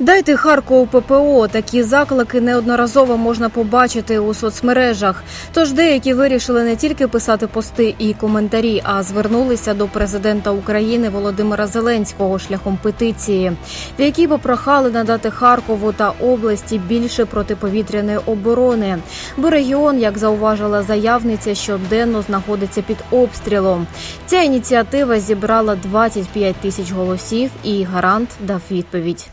Дайте Харкову ППО. Такі заклики неодноразово можна побачити у соцмережах. Тож деякі вирішили не тільки писати пости і коментарі, а звернулися до президента України Володимира Зеленського шляхом петиції, в якій попрохали надати Харкову та області більше протиповітряної оборони. Бо регіон, як зауважила заявниця, щоденно знаходиться під обстрілом. Ця ініціатива зібрала 25 тисяч голосів, і гарант дав відповідь.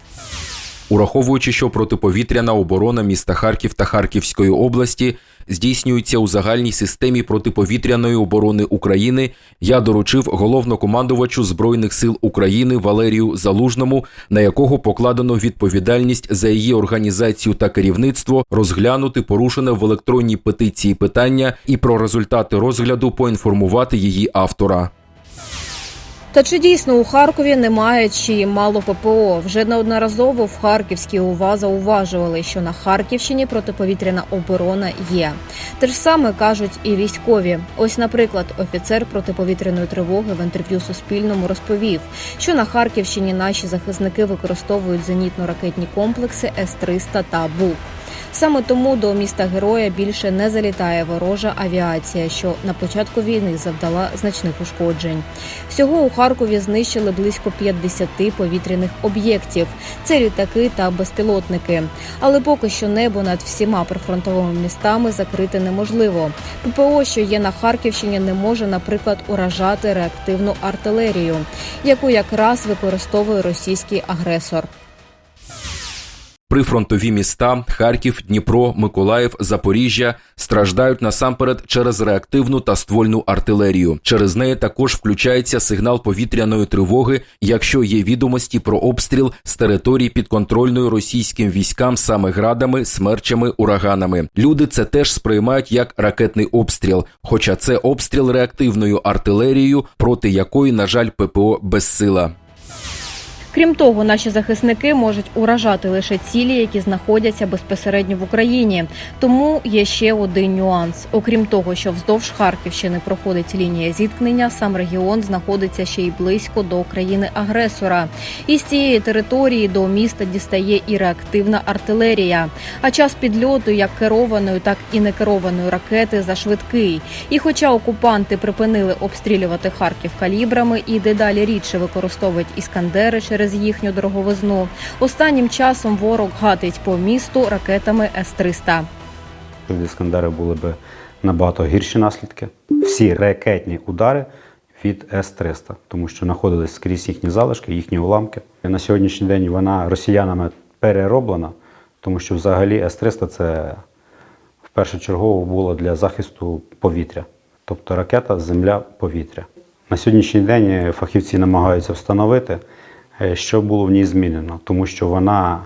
Ураховуючи, що протиповітряна оборона міста Харків та Харківської області здійснюється у загальній системі протиповітряної оборони України, я доручив головнокомандувачу Збройних сил України Валерію Залужному, на якого покладено відповідальність за її організацію та керівництво, розглянути порушене в електронній петиції питання і про результати розгляду поінформувати її автора. Та чи дійсно у Харкові немає чи мало ППО? Вже неодноразово в Харківській УВА зауважували, що на Харківщині протиповітряна оборона є. Те ж саме кажуть і військові. Ось, наприклад, офіцер протиповітряної тривоги в інтерв'ю Суспільному розповів, що на Харківщині наші захисники використовують зенітно-ракетні комплекси С-300 та БУК. Саме тому до міста героя більше не залітає ворожа авіація, що на початку війни завдала значних ушкоджень. Всього у Харкові знищили близько 50 повітряних об'єктів. Це літаки та безпілотники. Але поки що небо над всіма прифронтовими містами закрити неможливо. ППО, що є на Харківщині, не може, наприклад, уражати реактивну артилерію, яку якраз використовує російський агресор. Прифронтові міста Харків, Дніпро, Миколаїв, Запоріжжя страждають насамперед через реактивну та ствольну артилерію. Через неї також включається сигнал повітряної тривоги, якщо є відомості про обстріл з території підконтрольної російським військам саме градами, смерчами, ураганами. Люди це теж сприймають як ракетний обстріл, хоча це обстріл реактивною артилерією, проти якої, на жаль, ППО безсила. Крім того, наші захисники можуть уражати лише цілі, які знаходяться безпосередньо в Україні. Тому є ще один нюанс. Окрім того, що вздовж Харківщини проходить лінія зіткнення, сам регіон знаходиться ще й близько до країни-агресора. І з цієї території до міста дістає і реактивна артилерія. А час підльоту як керованої, так і некерованої ракети зашвидкий. І хоча окупанти припинили обстрілювати Харків калібрами і дедалі рідше використовують іскандери через їхню дороговизну, останнім часом ворог гатить по місту ракетами С-300. Від Іскандера були б набагато гірші наслідки. Всі ракетні удари від С-300, тому що знаходились скрізь їхні залишки, їхні уламки. На сьогоднішній день вона росіянами перероблена, тому що взагалі С-300 це впершочергово було для захисту повітря, тобто ракета, земля, повітря. На сьогоднішній день фахівці намагаються встановити, що було в ній змінено, тому що вона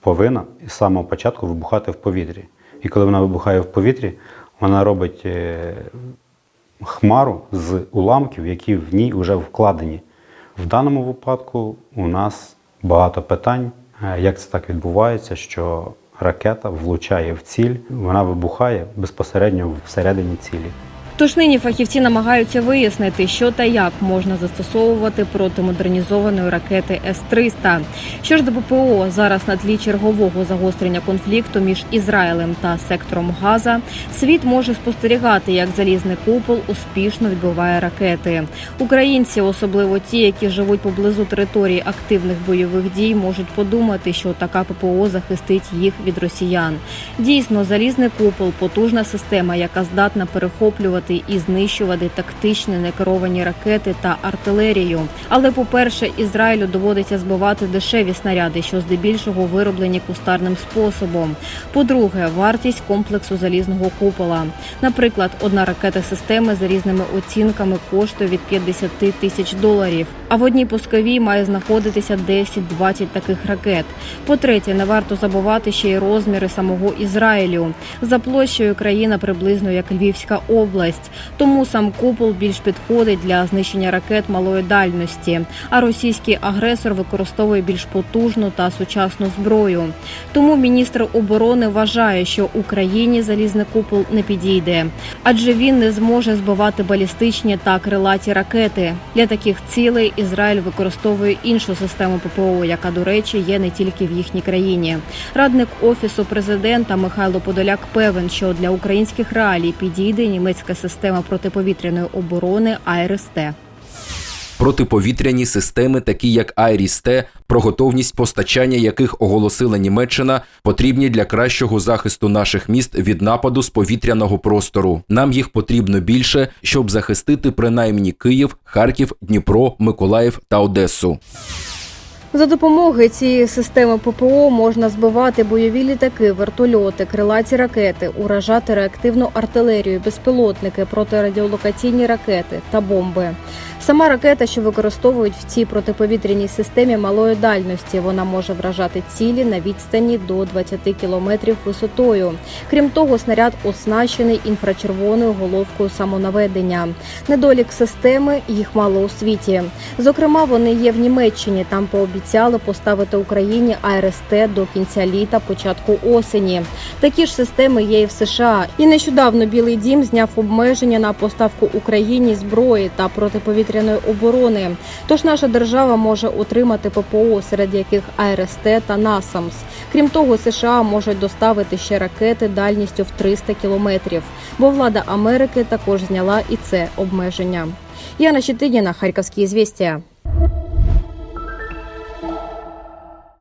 повинна з самого початку вибухати в повітрі. І коли вона вибухає в повітрі, вона робить е, хмару з уламків, які в ній вже вкладені. В даному випадку у нас багато питань, е, як це так відбувається, що ракета влучає в ціль, вона вибухає безпосередньо всередині цілі. Тож нині фахівці намагаються вияснити, що та як можна застосовувати проти модернізованої ракети С-300. Що ж до ППО зараз на тлі чергового загострення конфлікту між Ізраїлем та сектором Газа, світ може спостерігати, як залізний купол успішно відбиває ракети. Українці, особливо ті, які живуть поблизу території активних бойових дій, можуть подумати, що така ППО захистить їх від росіян. Дійсно, залізний купол потужна система, яка здатна перехоплювати і знищувати тактичні некеровані ракети та артилерію. Але, по-перше, Ізраїлю доводиться збивати дешеві снаряди, що здебільшого вироблені кустарним способом. По-друге, вартість комплексу залізного купола. Наприклад, одна ракета системи за різними оцінками коштує від 50 тисяч доларів. А в одній пусковій має знаходитися 10-20 таких ракет. По-третє, не варто забувати ще й розміри самого Ізраїлю. За площею країна приблизно як Львівська область. Ємність. Тому сам купол більш підходить для знищення ракет малої дальності. А російський агресор використовує більш потужну та сучасну зброю. Тому міністр оборони вважає, що Україні залізний купол не підійде, адже він не зможе збивати балістичні та крилаті ракети. Для таких цілей Ізраїль використовує іншу систему ППО, яка, до речі, є не тільки в їхній країні. Радник офісу президента Михайло Подоляк певен, що для українських реалій підійде німецька система протиповітряної оборони АРСТ. Протиповітряні системи, такі як Айріс-Т, про готовність постачання яких оголосила Німеччина, потрібні для кращого захисту наших міст від нападу з повітряного простору. Нам їх потрібно більше, щоб захистити принаймні Київ, Харків, Дніпро, Миколаїв та Одесу. За допомогою цієї системи ППО можна збивати бойові літаки, вертольоти, крилаті ракети, уражати реактивну артилерію, безпілотники, протирадіолокаційні ракети та бомби. Сама ракета, що використовують в цій протиповітряній системі малої дальності, вона може вражати цілі на відстані до 20 кілометрів висотою. Крім того, снаряд оснащений інфрачервоною головкою самонаведення. Недолік системи їх мало у світі. Зокрема, вони є в Німеччині. Там пообіцяли поставити Україні АРСТ до кінця літа, початку осені. Такі ж системи є і в США. І нещодавно Білий Дім зняв обмеження на поставку Україні зброї та протиповітряної оборони. Тож наша держава може отримати ППО, серед яких АРСТ та НАСАМС. Крім того, США можуть доставити ще ракети дальністю в 300 кілометрів. Бо влада Америки також зняла і це обмеження. Яна Щетиніна, Харківські звістя.